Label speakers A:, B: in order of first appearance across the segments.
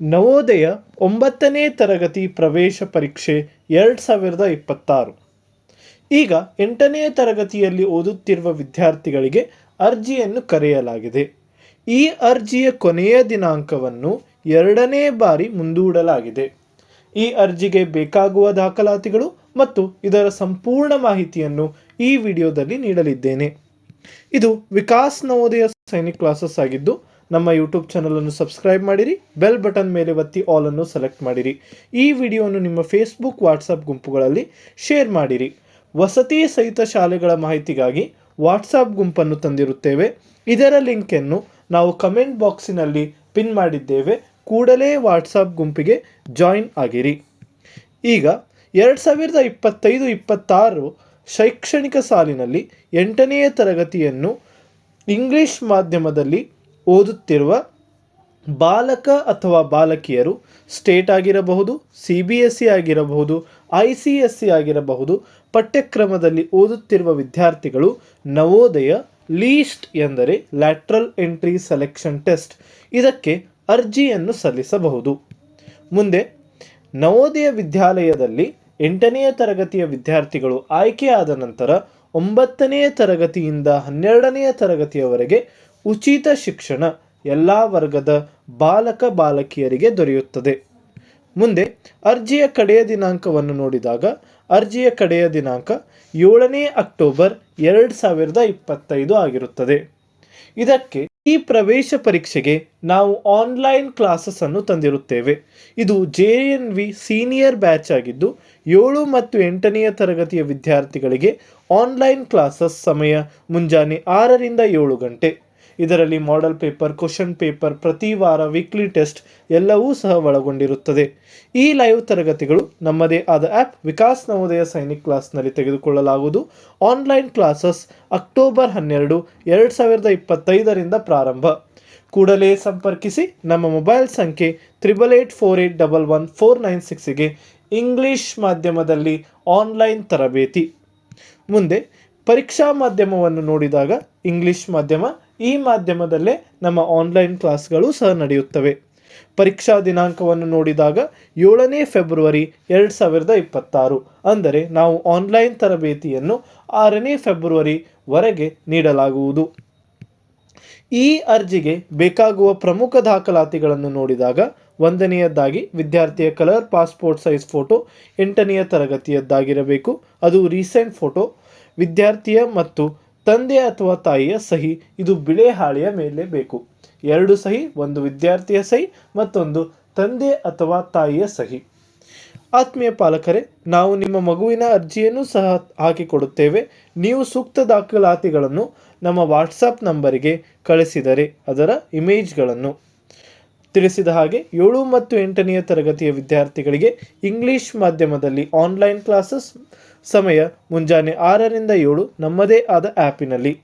A: ನವೋದಯ ಒಂಬತ್ತನೇ ತರಗತಿ ಪ್ರವೇಶ ಪರೀಕ್ಷೆ ಎರಡು ಸಾವಿರದ ಇಪ್ಪತ್ತಾರು. ಈಗ ಎಂಟನೇ ತರಗತಿಯಲ್ಲಿ ಓದುತ್ತಿರುವ ವಿದ್ಯಾರ್ಥಿಗಳಿಗೆ ಅರ್ಜಿಯನ್ನು ಕರೆಯಲಾಗಿದೆ. ಈ ಅರ್ಜಿಯ ಕೊನೆಯ ದಿನಾಂಕವನ್ನು ಎರಡನೇ ಬಾರಿ ಮುಂದೂಡಲಾಗಿದೆ. ಈ ಅರ್ಜಿಗೆ ಬೇಕಾಗುವ ದಾಖಲಾತಿಗಳು ಮತ್ತು ಇದರ ಸಂಪೂರ್ಣ ಮಾಹಿತಿಯನ್ನು ಈ ವಿಡಿಯೋದಲ್ಲಿ ನೀಡಲಿದ್ದೇನೆ. ಇದು ವಿಕಾಸ್ ನವೋದಯ ಸೈನಿಕ್ ಕ್ಲಾಸಸ್ ಆಗಿದ್ದು ನಮ್ಮ ಯೂಟ್ಯೂಬ್ ಚಾನಲನ್ನು ಸಬ್ಸ್ಕ್ರೈಬ್ ಮಾಡಿರಿ ಬೆಲ್ ಬಟನ್ ಮೇಲೆ ಒತ್ತಿ ಆಲನ್ನು ಸೆಲೆಕ್ಟ್ ಮಾಡಿರಿ. ಈ ವಿಡಿಯೋವನ್ನು ನಿಮ್ಮ ಫೇಸ್ಬುಕ್ ವಾಟ್ಸಪ್ ಗುಂಪುಗಳಲ್ಲಿ ಶೇರ್ ಮಾಡಿರಿ. ವಸತಿ ಸಹಿತ ಶಾಲೆಗಳ ಮಾಹಿತಿಗಾಗಿ ವಾಟ್ಸಪ್ ಗುಂಪನ್ನು ತಂದಿರುತ್ತೇವೆ. ಇದರ ಲಿಂಕನ್ನು ನಾವು ಕಮೆಂಟ್ ಬಾಕ್ಸಿನಲ್ಲಿ ಪಿನ್ ಮಾಡಿದ್ದೇವೆ. ಕೂಡಲೇ ವಾಟ್ಸಪ್ ಗುಂಪಿಗೆ ಜಾಯಿನ್ ಆಗಿರಿ. ಈಗ ಎರಡು ಸಾವಿರದ ಇಪ್ಪತ್ತೈದು, ಇಪ್ಪತ್ತಾರು ಶೈಕ್ಷಣಿಕ ಸಾಲಿನಲ್ಲಿ ಎಂಟನೆಯ ತರಗತಿಯನ್ನು ಇಂಗ್ಲಿಷ್ ಮಾಧ್ಯಮದಲ್ಲಿ ಓದುತ್ತಿರುವ ಬಾಲಕ ಅಥವಾ ಬಾಲಕಿಯರು ಸ್ಟೇಟ್ ಆಗಿರಬಹುದು ಸಿ ಬಿ ಎಸ್ ಸಿ ಆಗಿರಬಹುದು ಐ ಸಿ ಎಸ್ ಸಿ ಆಗಿರಬಹುದು, ಪಠ್ಯಕ್ರಮದಲ್ಲಿ ಓದುತ್ತಿರುವ ವಿದ್ಯಾರ್ಥಿಗಳು ನವೋದಯ ಲೀಸ್ಟ್ ಎಂದರೆ ಲ್ಯಾಟ್ರಲ್ ಎಂಟ್ರಿ ಸೆಲೆಕ್ಷನ್ ಟೆಸ್ಟ್. ಇದಕ್ಕೆ ಅರ್ಜಿಯನ್ನು ಸಲ್ಲಿಸಬಹುದು. ಮುಂದೆ, ನವೋದಯ ವಿದ್ಯಾಲಯದಲ್ಲಿ ಎಂಟನೆಯ ತರಗತಿಯ ವಿದ್ಯಾರ್ಥಿಗಳು ಆಯ್ಕೆಯಾದ ನಂತರ ಒಂಬತ್ತನೆಯ ತರಗತಿಯಿಂದ ಹನ್ನೆರಡನೆಯ ತರಗತಿಯವರೆಗೆ ಉಚಿತ ಶಿಕ್ಷಣ ಎಲ್ಲ ವರ್ಗದ ಬಾಲಕ ಬಾಲಕಿಯರಿಗೆ ದೊರೆಯುತ್ತದೆ. ಮುಂದೆ ಅರ್ಜಿಯ ಕಡೆಯ ದಿನಾಂಕವನ್ನು ನೋಡಿದಾಗ ಅರ್ಜಿಯ ಕಡೆಯ ದಿನಾಂಕ ಏಳನೇ ಅಕ್ಟೋಬರ್ ಎರಡು ಸಾವಿರದ ಇಪ್ಪತ್ತೈದು ಆಗಿರುತ್ತದೆ. ಇದಕ್ಕೆ ಈ ಪ್ರವೇಶ ಪರೀಕ್ಷೆಗೆ ನಾವು ಆನ್ಲೈನ್ ಕ್ಲಾಸಸ್ ಅನ್ನು ತಂದಿರುತ್ತೇವೆ. ಇದು J N V senior batch ಆಗಿದ್ದು ಏಳು ಮತ್ತು ಎಂಟನೆಯ ತರಗತಿಯ ವಿದ್ಯಾರ್ಥಿಗಳಿಗೆ ಆನ್ಲೈನ್ ಕ್ಲಾಸಸ್ ಸಮಯ ಮುಂಜಾನೆ ಆರರಿಂದ ಏಳು ಗಂಟೆ. ಇದರಲ್ಲಿ ಮಾಡೆಲ್ ಪೇಪರ್ ಕ್ವಶನ್ ಪೇಪರ್ ಪ್ರತಿ ವಾರ ವೀಕ್ಲಿ ಟೆಸ್ಟ್ ಎಲ್ಲವೂ ಸಹ ಒಳಗೊಂಡಿರುತ್ತದೆ. ಈ ಲೈವ್ ತರಗತಿಗಳು ನಮ್ಮದೇ ಆದ ಆ್ಯಪ್ ವಿಕಾಸ್ ನವೋದಯ ಸೈನಿಕ್ ಕ್ಲಾಸ್ನಲ್ಲಿ ತೆಗೆದುಕೊಳ್ಳಲಾಗುವುದು. ಆನ್ಲೈನ್ ಕ್ಲಾಸಸ್ ಅಕ್ಟೋಬರ್ ಹನ್ನೆರಡು, ಎರಡು ಸಾವಿರದ ಇಪ್ಪತ್ತೈದರಿಂದ ಪ್ರಾರಂಭ. ಕೂಡಲೇ ಸಂಪರ್ಕಿಸಿ ನಮ್ಮ ಮೊಬೈಲ್ ಸಂಖ್ಯೆ triple eight four eight double one four nine ಸಿಕ್ಸಿಗೆ English ಮಾಧ್ಯಮದಲ್ಲಿ ಆನ್ಲೈನ್ ತರಬೇತಿ. ಮುಂದೆ ಪರೀಕ್ಷಾ ಮಾಧ್ಯಮವನ್ನು ನೋಡಿದಾಗ ಇಂಗ್ಲಿಷ್ ಮಾಧ್ಯಮ ಈ ಮಾಧ್ಯಮದಲ್ಲೇ ನಮ್ಮ ಆನ್ಲೈನ್ ಕ್ಲಾಸ್ಗಳು ಸಹ ನಡೆಯುತ್ತವೆ. ಪರೀಕ್ಷಾ ದಿನಾಂಕವನ್ನು ನೋಡಿದಾಗ ಏಳನೇ ಫೆಬ್ರವರಿ ಎರಡು ಸಾವಿರದ ಇಪ್ಪತ್ತಾರು, ಅಂದರೆ ನಾವು ಆನ್ಲೈನ್ ತರಬೇತಿಯನ್ನು ಆರನೇ ಫೆಬ್ರವರಿವರೆಗೆ ನೀಡಲಾಗುವುದು. ಈ ಅರ್ಜಿಗೆ ಬೇಕಾಗುವ ಪ್ರಮುಖ ದಾಖಲಾತಿಗಳನ್ನು ನೋಡಿದಾಗ ಒಂದನೆಯದ್ದಾಗಿ ವಿದ್ಯಾರ್ಥಿಯ ಕಲರ್ ಪಾಸ್ಪೋರ್ಟ್ ಸೈಜ್ ಫೋಟೋ ಎಂಟನೆಯ ತರಗತಿಯದ್ದಾಗಿರಬೇಕು. ಅದು ರೀಸೆಂಟ್ ಫೋಟೋ ವಿದ್ಯಾರ್ಥಿಯ ಮತ್ತು ತಂದೆ ಅಥವಾ ತಾಯಿಯ ಸಹಿ, ಇದು ಬಿಳೆ ಹಾಳೆಯ ಮೇಲೆ ಬೇಕು. ಎರಡು ಸಹಿ, ಒಂದು ವಿದ್ಯಾರ್ಥಿಯ ಸಹಿ, ಮತ್ತೊಂದು ತಂದೆ ಅಥವಾ ತಾಯಿಯ ಸಹಿ. ಆತ್ಮೀಯ ಪಾಲಕರೇ, ನಾವು ನಿಮ್ಮ ಮಗುವಿನ ಅರ್ಜಿಯನ್ನು ಸಹ ಹಾಕಿಕೊಡುತ್ತೇವೆ. ನೀವು ಸೂಕ್ತ ದಾಖಲಾತಿಗಳನ್ನು ನಮ್ಮ ವಾಟ್ಸಪ್ ನಂಬರಿಗೆ ಕಳಿಸಿದರೆ ಅದರ ಇಮೇಜ್ಗಳನ್ನು. ತಿಳಿಸಿದ ಹಾಗೆ ಏಳು ಮತ್ತು ಎಂಟನೆಯ ತರಗತಿಯ ವಿದ್ಯಾರ್ಥಿಗಳಿಗೆ ಇಂಗ್ಲಿಷ್ ಮಾಧ್ಯಮದಲ್ಲಿ ಆನ್ಲೈನ್ ಕ್ಲಾಸಸ್ ಸಮಯ ಮುಂಜಾನೆ ಆರರಿಂದ ಏಳು ನಮ್ಮದೇ ಆದ ಆ್ಯಪಿನಲ್ಲಿ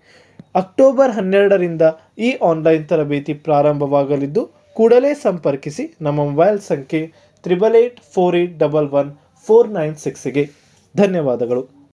A: ಅಕ್ಟೋಬರ್ ಹನ್ನೆರಡರಿಂದ ಈ ಆನ್ಲೈನ್ ತರಬೇತಿ ಪ್ರಾರಂಭವಾಗಲಿದ್ದು, ಕೂಡಲೇ ಸಂಪರ್ಕಿಸಿ ನಮ್ಮ ಮೊಬೈಲ್ ಸಂಖ್ಯೆ triple eight four eight double one four nine ಸಿಕ್ಸ್ಗೆ ಧನ್ಯವಾದಗಳು.